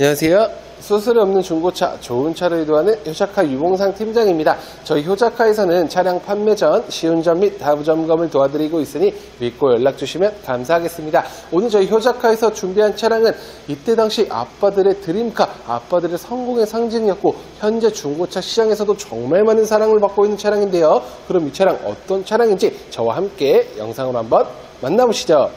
안녕하세요. 수술이 없는 중고차, 좋은 차를 유도하는 효자카 유봉상 팀장입니다. 저희 효자카에서는 차량 판매 전 시운전 및 다부 점검을 도와드리고 있으니 믿고 연락 주시면 감사하겠습니다. 오늘 저희 효자카에서 준비한 차량은 이때 당시 아빠들의 드림카, 아빠들의 성공의 상징이었고 현재 중고차 시장에서도 정말 많은 사랑을 받고 있는 차량인데요. 그럼 이 차량 어떤 차량인지 저와 함께 영상으로 한번 만나보시죠.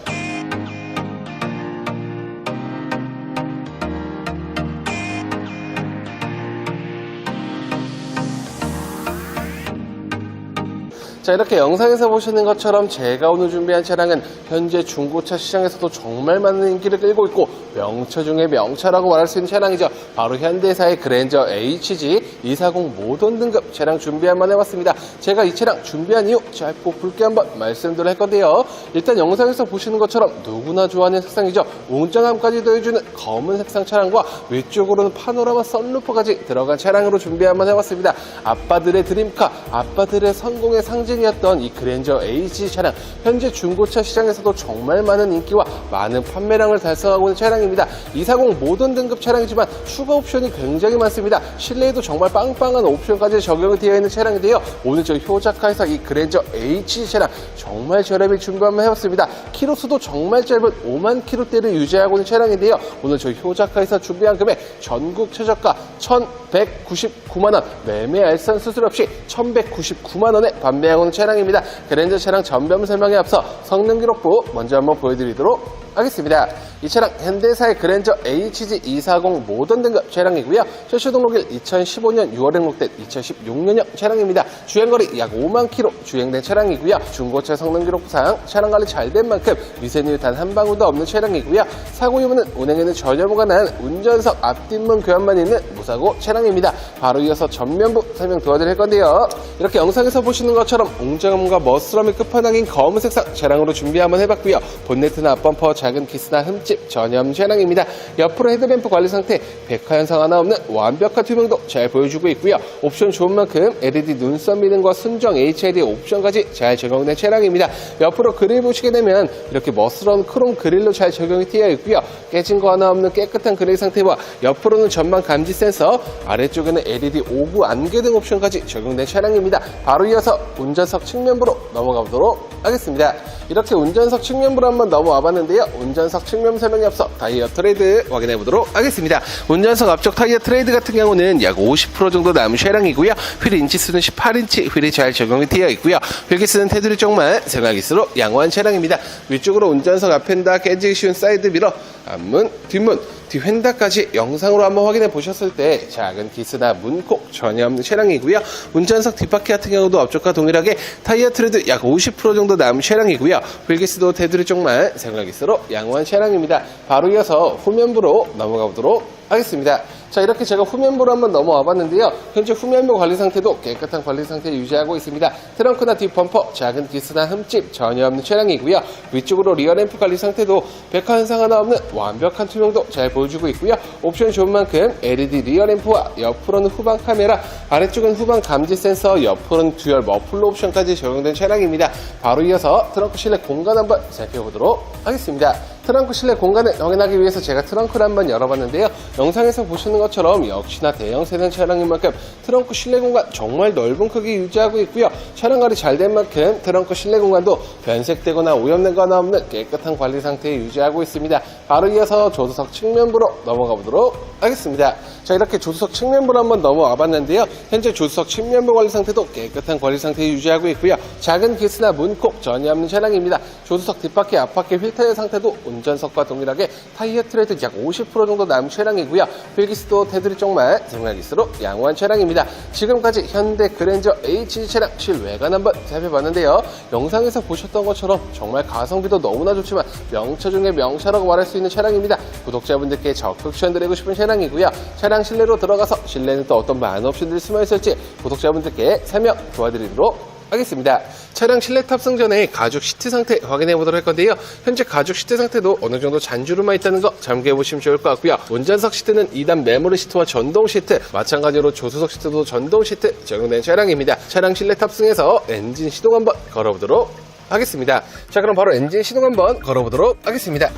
자 이렇게 영상에서 보시는 것처럼 제가 오늘 준비한 차량은 현재 중고차 시장에서도 정말 많은 인기를 끌고 있고 명차 중의 명차라고 말할 수 있는 차량이죠. 바로 현대사의 그랜저 HG 240 모던 등급 차량 준비 한번 해봤습니다. 제가 이 차량 준비한 이유 짧고 굵게 한번 말씀드릴 할 건데요. 일단 영상에서 보시는 것처럼 누구나 좋아하는 색상이죠. 웅장함까지 더해주는 검은 색상 차량과 위쪽으로는 파노라마 썬루퍼까지 들어간 차량으로 준비 한번 해봤습니다. 아빠들의 드림카 아빠들의 성공의 상징이었던 이 그랜저 H 차량 현재 중고차 시장에서도 정말 많은 인기와 많은 판매량을 달성하고 있는 차량 입니다. 240 모던 등급 차량이지만 추가 옵션이 굉장히 많습니다. 실내에도 정말 빵빵한 옵션까지 적용이 되어 있는 차량인데요. 오늘 저희 효자카에서 이 그랜저 H 차량 정말 저렴히 준비 한번 해봤습니다. 키로수도 정말 짧은 5만 키로대를 유지하고 있는 차량인데요. 오늘 저희 효자카에서 준비한 금액 전국 최저가 1,199만원 매매 알선 수술 없이 1,199만원에 판매하고 있는 차량입니다. 그랜저 차량 전면 설명에 앞서 성능 기록부 먼저 한번 보여드리도록 하겠습니다. 이 차량 현대사의 그랜저 HG240 모던 등급 차량이고요. 최초 등록일 2015년 6월에 등록된 2016년형 차량입니다. 주행거리 약 5만 킬로 주행된 차량이고요. 중고차 성능 기록부상 차량 관리 잘 된 만큼 미세누 단한 방울도 없는 차량이고요. 사고 유무는 운행에는 전혀 무관한 운전석 앞뒷문 교환만 있는 무사고 차량입니다. 바로 이어서 전면부 설명 도와드릴 건데요. 이렇게 영상에서 보시는 것처럼 웅장함과 멋스러움이 끝판왕인 검은색상 차량으로 준비 한번 해봤고요. 본네트나 앞범퍼 작은 키스나 흠집 없는 차량입니다. 옆으로 헤드램프 관리 상태, 백화 현상 하나 없는 완벽한 투명도 잘 보여주고 있고요. 옵션 좋은 만큼 LED 눈썹 미등과 순정 HID 옵션까지 잘 적용된 차량입니다. 옆으로 그릴 보시게 되면 이렇게 멋스러운 크롬 그릴로 잘 적용이 되어 있고요. 깨진 거 하나 없는 깨끗한 그릴 상태와 옆으로는 전방 감지 센서, 아래쪽에는 LED 오구 안개 등 옵션까지 적용된 차량입니다. 바로 이어서 운전석 측면부로 넘어가 보도록 하겠습니다. 이렇게 운전석 측면부로 한번 넘어와 봤는데요. 운전석 측면 설명에 앞서 타이어 트레이드 확인해 보도록 하겠습니다. 운전석 앞쪽 타이어 트레이드 같은 경우는 약 50% 정도 남은 차량이고요. 휠 인치수는 18인치 휠이 잘 적용이 되어 있고요. 휠기스는 테두리 쪽만 생활기스로 양호한 차량입니다. 위쪽으로 운전석 앞엔다 깨지기 쉬운 사이드 미러, 앞문, 뒷문, 뒤휀다까지 영상으로 한번 확인해 보셨을 때 작은 기스나 문콕 전혀 없는 차량이고요. 운전석 뒷바퀴 같은 경우도 앞쪽과 동일하게 타이어 트레드 약 50% 정도 남은 차량이고요. 휠기스도 테두리 쪽만 생활기스로 양호한 차량입니다. 바로 이어서 후면부로 넘어가 보도록 하겠습니다. 자 이렇게 제가 후면부로 한번 넘어와 봤는데요. 현재 후면부 관리 상태도 깨끗한 관리 상태 유지하고 있습니다. 트렁크나 뒷 범퍼, 작은 기스나 흠집 전혀 없는 차량이고요. 위쪽으로 리어 램프 관리 상태도 백화 현상 하나 없는 완벽한 투명도 잘 보여주고 있고요. 옵션 좋은 만큼 LED 리어 램프와 옆으로는 후방 카메라, 아래쪽은 후방 감지 센서, 옆으로는 듀얼 머플러 옵션까지 적용된 차량입니다. 바로 이어서 트렁크 실내 공간 한번 살펴보도록 하겠습니다. 트렁크 실내 공간을 확인하기 위해서 제가 트렁크를 한번 열어봤는데요. 영상에서 보시는 것처럼 역시나 대형 세단 차량인 만큼 트렁크 실내 공간 정말 넓은 크기 유지하고 있고요. 차량 관리 잘 된 만큼 트렁크 실내 공간도 변색되거나 오염된 거나 없는 깨끗한 관리 상태 유지하고 있습니다. 바로 이어서 조수석 측면부로 넘어가 보도록 하겠습니다. 자 이렇게 조수석 측면부로 한번 넘어와 봤는데요. 현재 조수석 측면부 관리 상태도 깨끗한 관리 상태 유지하고 있고요. 작은 기스나 문콕 전혀 없는 차량입니다. 조수석 뒷바퀴 앞바퀴 휠타이어 상태도 운전석과 동일하게 타이어 트레드 약 50% 정도 남은 차량이고요. 휠기스도 테두리 쪽만 생활기스로 양호한 차량입니다. 지금까지 현대 그랜저 HG 차량 실외관 한번 살펴봤는데요. 영상에서 보셨던 것처럼 정말 가성비도 너무나 좋지만 명차 중의 명차라고 말할 수 있는 차량입니다. 구독자분들께 적극 추천드리고 싶은 차량이고요. 차량 실내로 들어가서 실내는 또 어떤 많은 옵션들이 숨어 있을지 구독자분들께 설명 도와드리도록 하겠습니다. 차량 실내 탑승 전에 가죽 시트 상태 확인해 보도록 할 건데요. 현재 가죽 시트 상태도 어느 정도 잔주름만 있다는 거 참고해 보시면 좋을 것 같고요. 운전석 시트는 2단 메모리 시트와 전동 시트, 마찬가지로 조수석 시트도 전동 시트 적용된 차량입니다. 차량 실내 탑승해서 엔진 시동 한번 걸어보도록 하겠습니다. 자, 그럼 바로 엔진 시동 한번 걸어보도록 하겠습니다.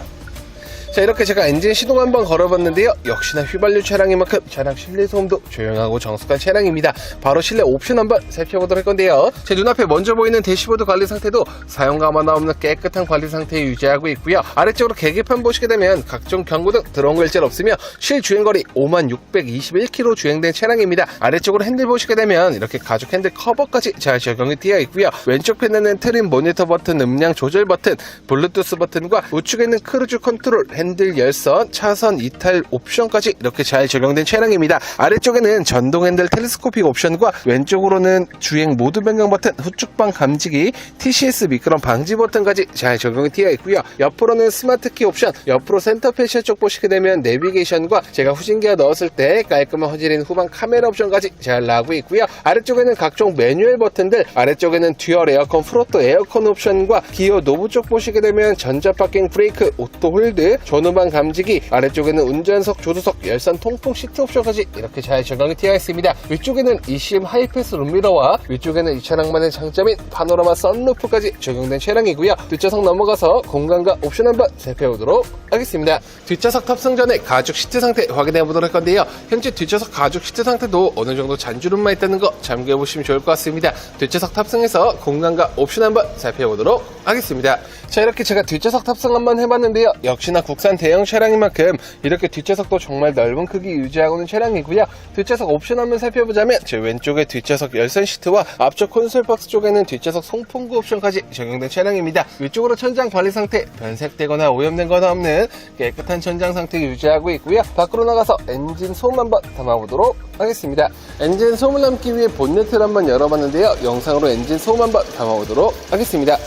자 이렇게 제가 엔진 시동 한번 걸어봤는데요. 역시나 휘발유 차량인 만큼 차량 실내 소음도 조용하고 정숙한 차량입니다. 바로 실내 옵션 한번 살펴보도록 할 건데요. 제 눈앞에 먼저 보이는 대시보드 관리 상태도 사용감 하나 없는 깨끗한 관리 상태 유지하고 있고요. 아래쪽으로 계기판 보시게 되면 각종 경고등 들어온 글자 없으며 실주행거리 5만 621km 주행된 차량입니다. 아래쪽으로 핸들 보시게 되면 이렇게 가죽 핸들 커버까지 잘 적용이 되어 있고요. 왼쪽 편에는 트림 모니터 버튼 음량 조절 버튼 블루투스 버튼과 우측에 있는 크루즈 컨트롤 핸들 열선 차선 이탈 옵션까지 이렇게 잘 적용된 차량입니다. 아래쪽에는 전동 핸들 텔레스코픽 옵션과 왼쪽으로는 주행 모드 변경 버튼 후측방 감지기 TCS 미끄럼 방지 버튼까지 잘 적용이 되어 있고요. 옆으로는 스마트 키 옵션 옆으로 센터 패셔 쪽 보시게 되면 내비게이션과 제가 후진기어 넣었을 때 깔끔한 허질인 후방 카메라 옵션까지 잘 나오고 있고요. 아래쪽에는 각종 매뉴얼 버튼들 아래쪽에는 듀얼 에어컨 프로토 에어컨 옵션과 기어 노브 쪽 보시게 되면 전자 파킹 브레이크 오토 홀드 전후방 감지기 아래쪽에는 운전석 조수석 열선 통풍 시트 옵션까지 이렇게 잘 적용이 되어 있습니다. 위쪽에는 ECM 하이패스 룸미러와 위쪽에는 이 차량만의 장점인 파노라마 썬루프까지 적용된 차량이고요. 뒷좌석 넘어가서 공간과 옵션 한번 살펴보도록 하겠습니다. 뒷좌석 탑승 전에 가죽 시트 상태 확인해 보도록 할 건데요. 현재 뒷좌석 가죽 시트 상태도 어느 정도 잔주름만 있다는 거 참고해 보시면 좋을 것 같습니다. 뒷좌석 탑승해서 공간과 옵션 한번 살펴보도록 하겠습니다. 자 이렇게 제가 뒷좌석 탑승 한번 해봤는데요. 역시나 국산 대형 차량인 만큼 이렇게 뒷좌석도 정말 넓은 크기 유지하고 있는 차량이고요. 뒷좌석 옵션 한번 살펴보자면 제 왼쪽에 뒷좌석 열선 시트와 앞쪽 콘솔 박스 쪽에는 뒷좌석 송풍구 옵션까지 적용된 차량입니다. 위쪽으로 천장 관리 상태 변색되거나 오염된 건 없는 깨끗한 천장 상태 유지하고 있고요. 밖으로 나가서 엔진 소음 한번 담아보도록 하겠습니다. 엔진 소음을 담기 위해 본네트를 한번 열어봤는데요. 영상으로 엔진 소음 한번 담아보도록 하겠습니다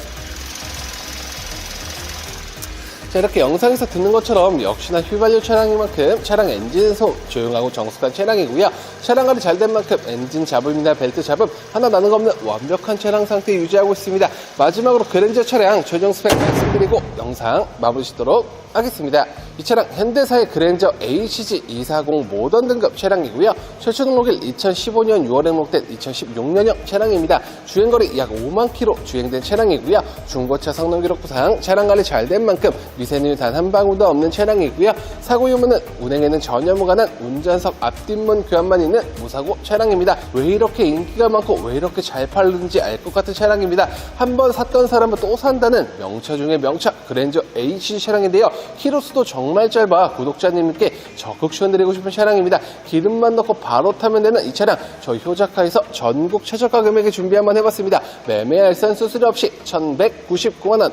자, 이렇게 영상에서 듣는 것처럼 역시나 휘발유 차량인 만큼 차량 엔진 소음 조용하고 정숙한 차량이고요. 차량 관리 잘 된 만큼 엔진 잡음이나 벨트 잡음 하나 나는 거 없는 완벽한 차량 상태 유지하고 있습니다. 마지막으로 그랜저 차량 최종 스펙 말씀드리고 영상 마무리 짓도록 하겠습니다. 이 차량 현대사의 그랜저 HG240 모던 등급 차량이고요. 최초 등록일 2015년 6월에 등록된 2016년형 차량입니다. 주행거리 약 5만 킬로 주행된 차량이고요. 중고차 성능 기록부상 차량 관리 잘 된 만큼 미세누 단한 방울도 없는 차량이고요. 사고 유무는 운행에는 전혀 무관한 운전석 앞뒷문 교환만 있는 무사고 차량입니다. 왜 이렇게 인기가 많고 왜 이렇게 잘 팔리는지 알 것 같은 차량입니다. 한 번 샀던 사람은 또 산다는 명차 중의 명차 그랜저 HG 차량인데요. 키로수도 정말 짧아 구독자님께 적극 추천드리고 싶은 차량입니다. 기름만 넣고 바로 타면 되는 이 차량 저희 효자카에서 전국 최저가 금액에 준비 한번 해봤습니다. 매매 알선 수수료 없이 1199만원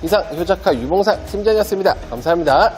이상 효자카 유봉상 팀장이었습니다. 감사합니다.